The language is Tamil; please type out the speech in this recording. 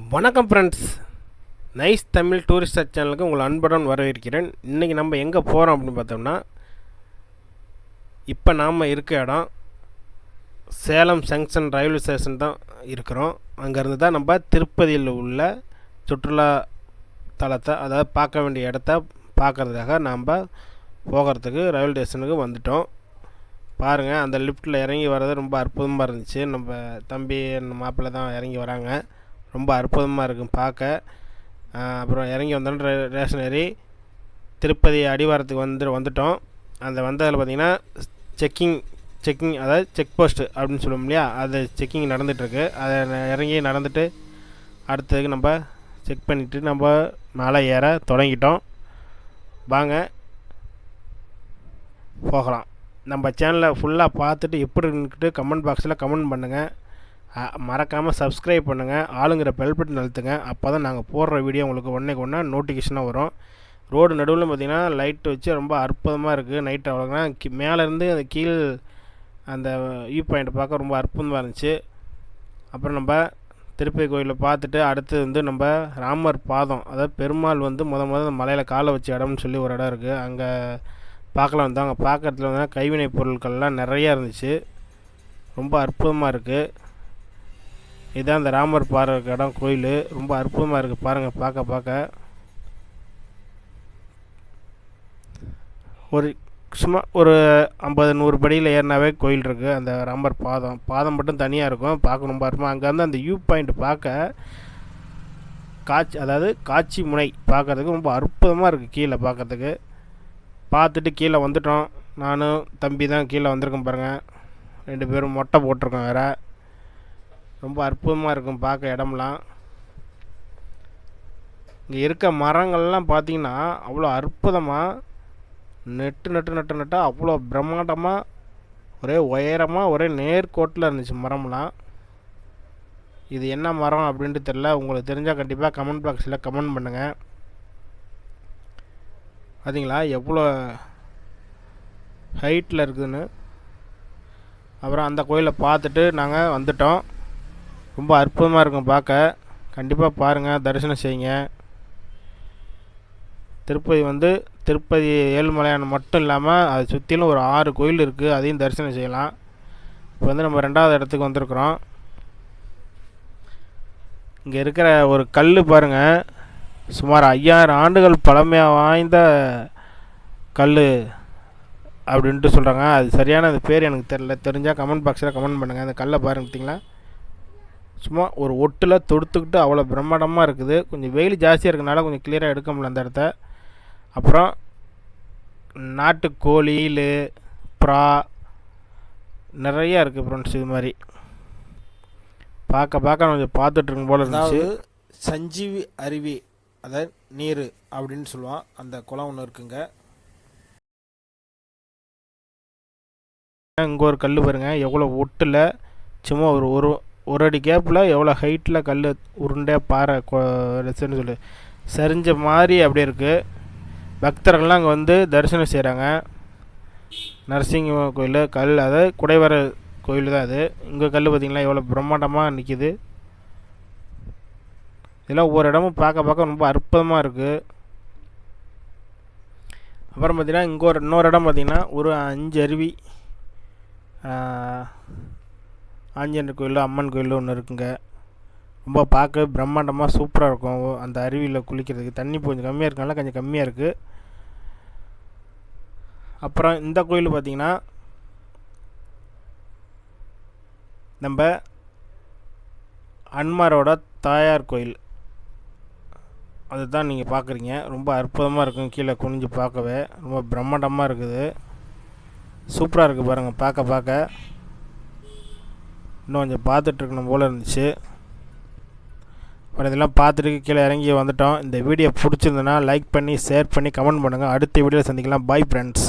வணக்கம் ஃப்ரெண்ட்ஸ் நைஸ் தமிழ் டூரிஸ்ட் சேனலுக்கு உங்களை அன்புடன் வரவேற்கிறேன். இன்றைக்கி நம்ம எங்கே போகிறோம் அப்படின்னு பார்த்தோம்னா இப்போ நாம் இருக்க இடம் சேலம் ஜங்ஷன் ரயில்வே ஸ்டேஷன் தான் இருக்கிறோம். அங்கேருந்து தான் நம்ம திருப்பதியில் உள்ள சுற்றுலா தலத்தை அதாவது பார்க்க வேண்டிய இடத்த பார்க்குறதுக்காக நாம் போகிறதுக்கு ரயில்வே ஸ்டேஷனுக்கு வந்துட்டோம். பாருங்கள் அந்த லிஃப்ட்டில் இறங்கி வர்றது ரொம்ப அற்புதமாக இருந்துச்சு. நம்ம தம்பி மாப்பிள்ளை தான் இறங்கி வராங்க. ரொம்ப அற்புதமாக இருக்கும் பார்க்க. அப்புறம் இறங்கி வந்தோம் ரேஷனரி. திருப்பதி அடிவாரத்துக்கு வந்து வந்துட்டோம். அந்த வந்ததில் பார்த்திங்கன்னா செக்கிங் செக்கிங் அதாவது செக் போஸ்ட்டு அப்படின்னு சொல்லுவோம் இல்லையா? அது செக்கிங் நடந்துகிட்ருக்கு அதை இறங்கி நடந்துட்டு அடுத்ததுக்கு நம்ம செக் பண்ணிவிட்டு நம்ம மேலே ஏற தொடங்கிட்டோம். வாங்க போகலாம். நம்ம சேனலை ஃபுல்லாக பார்த்துட்டு எப்படி இருந்துக்கிட்டு கமெண்ட் பாக்ஸில் கமெண்ட் பண்ணுங்கள் மறக்காமல் சப்ஸ்கிரைப் பண்ணுங்கள் ஆளுங்கிற பெல் பட்டன் அழுத்துங்க. அப்போ தான் நாங்கள் போடுற வீடியோ உங்களுக்கு ஒன்றைக்கு ஒன்றா நோட்டிஃபிகேஷனாக வரும். ரோடு நடுவில் பார்த்திங்கன்னா லைட் வச்சு ரொம்ப அற்புதமாக இருக்குது நைட் அவ்வளோனா மேலேருந்து அந்த கீழ் அந்த வியூ பாயிண்ட் பார்க்க ரொம்ப அற்புதமாக இருந்துச்சு. அப்புறம் நம்ம திருப்பதி கோயிலில் பார்த்துட்டு அடுத்து வந்து நம்ம ராமர் பாதம். அதாவது பெருமாள் வந்து முத முத அந்த மலையில் காலை வச்ச இடம்னு சொல்லி ஒரு இடம் இருக்குது அங்கே பார்க்கலாம். வந்தோம் அங்கே பார்க்கறதுல வந்து கைவினை பொருட்கள்லாம் நிறையா இருந்துச்சு. ரொம்ப அற்புதமாக இருக்குது இதுதான் அந்த ராமர் பாறை இடம் கோயில். ரொம்ப அற்புதமாக இருக்குது பாருங்கள் பார்க்க பார்க்க. ஒரு சும்மா ஒரு ஐம்பது நூறு படியில் ஏறினாவே கோயில் இருக்குது அந்த ராமர் பாதம். பாதம் மட்டும் தனியாக இருக்கும். பார்க்க ரொம்ப அற்புதமாக அங்கேருந்து அந்த வியூ பாயிண்ட் பார்க்க காட்சி அதாவது காட்சி முனை பார்க்கறதுக்கு ரொம்ப அற்புதமாக இருக்குது கீழே பார்க்கறதுக்கு. பார்த்துட்டு கீழே வந்துட்டோம். நானும் தம்பி தான் கீழே வந்திருக்கேன் பாருங்கள் ரெண்டு பேரும் மொட்டை போட்டிருக்கோம் வேறு. ரொம்ப அற்புதமாக இருக்கும் பார்க்க இடம்லாம். இங்கே இருக்க மரங்கள்லாம் பார்த்திங்கன்னா அவ்வளோ அற்புதமாக நெட்டு நட்டு நட்டு நட்டால் அவ்வளோ பிரம்மாண்டமாக ஒரே உயரமாக ஒரே நேர்கோட்டில் இருந்துச்சு மரம்லாம். இது என்ன மரம் அப்படின்ட்டு தெரில உங்களுக்கு தெரிஞ்சால் கண்டிப்பாக கமெண்ட் பாக்ஸில் கமெண்ட் பண்ணுங்கள் பார்த்தீங்களா எவ்வளோ ஹைட்டில் இருக்குதுன்னு. அப்புறம் அந்த கோயிலை பார்த்துட்டு நாங்கள் வந்துட்டோம். ரொம்ப அற்புதமாக இருக்கும் பார்க்க. கண்டிப்பாக பாருங்கள் தரிசனம் செய்யுங்க. திருப்பதி வந்து திருப்பதி ஏழுமலையான் மட்டும் இல்லாமல் அதை சுற்றிலும் ஒரு ஆறு கோயில் இருக்குது அதையும் தரிசனம் செய்யலாம். இப்போ வந்து நம்ம ரெண்டாவது இடத்துக்கு வந்திருக்குறோம். இங்கே இருக்கிற ஒரு கல் பாருங்கள் சுமார் ஐயாயிரம் ஆண்டுகள் பழமையாக வாய்ந்த கல் அப்படின்ட்டு சொல்கிறாங்க அது சரியான அது பேர் எனக்கு தெரில தெரிஞ்சால் கமெண்ட் பாக்ஸில் கமெண்ட் பண்ணுங்கள் அந்த கல்லை பாருங்க பார்த்தீங்களா? சும்மா ஒரு ஒட்டில் தொடுத்துக்கிட்டு அவ்வளோ பிரம்மாண்டமாக இருக்குது. கொஞ்சம் வெயில் ஜாஸ்தியாக இருக்கனால கொஞ்சம் கிளியராக எடுக்க முடியல அந்த இடத்த. அப்புறம் நாட்டுக்கோழி ஈலு புறா நிறையா இருக்குது ஃப்ரெண்ட்ஸ் இது மாதிரி. பார்க்க பார்க்க கொஞ்சம் பார்த்துட்ருக்கும் போல இருந்துச்சு. சஞ்சீவி அருவி அதாவது நீர் அப்படின்னு சொல்லுவான். அந்த குளம் ஒன்று இருக்குங்க. இங்கே ஒரு கல் பாருங்க. எவ்வளோ ஒட்டில் சும்மா ஒரு ஒரு ஒரு அடி கேப்பில் எவ்வளோ ஹைட்டில் கல் உருண்டையாக பாறை ரெசுன்னு சொல்லு. சரிஞ்ச மாதிரி அப்படியே இருக்குது பக்தர்கள்லாம் அங்கே வந்து தரிசனம் செய்கிறாங்க நரசிங்க கோயில் கல் அதாவது குடைவர கோயில் தான் அது. இங்கே கல் பார்த்திங்களா எவ்வளோ பிரம்மாண்டமாக நிற்கிது இதெல்லாம் ஒவ்வொரு இடமும் பார்க்க பார்க்க ரொம்ப அற்புதமாக இருக்குது அப்புறம் பார்த்திங்கன்னா இங்கே ஒரு இன்னொரு இடம் பார்த்திங்கன்னா ஒரு அஞ்சு அருவி ஆஞ்சநேயர் கோயில் அம்மன் கோயில் ஒன்று இருக்குங்க. ரொம்ப பார்க்க பிரம்மாண்டமாக சூப்பராக இருக்கும். அந்த அருவியில் குளிக்கிறதுக்கு. தண்ணி கொஞ்சம் கம்மியாக இருக்கனால கொஞ்சம் கம்மியாக இருக்குது அப்புறம் இந்த கோயில் பார்த்திங்கன்னா நம்ம அன்மாரோட தாயார் கோயில். அதுதான் நீங்கள் பார்க்குறீங்க. ரொம்ப அற்புதமாக இருக்கும் கீழே குனிஞ்சு பார்க்கவே. ரொம்ப பிரம்மாண்டமாக இருக்குது. சூப்பராக இருக்குது பாருங்கள் பார்க்க பார்க்க. இன்னும் கொஞ்சம் பார்த்துட்ருக்கணும் போல் இருந்துச்சு. அப்புறம் இதெல்லாம் பார்த்துட்டு கீழே இறங்கி வந்துட்டோம். இந்த வீடியோ பிடிச்சிருந்தனா லைக் பண்ணி ஷேர் பண்ணி கமெண்ட் பண்ணுங்கள் அடுத்த வீடியோவில் சந்திக்கலாம். Bye friends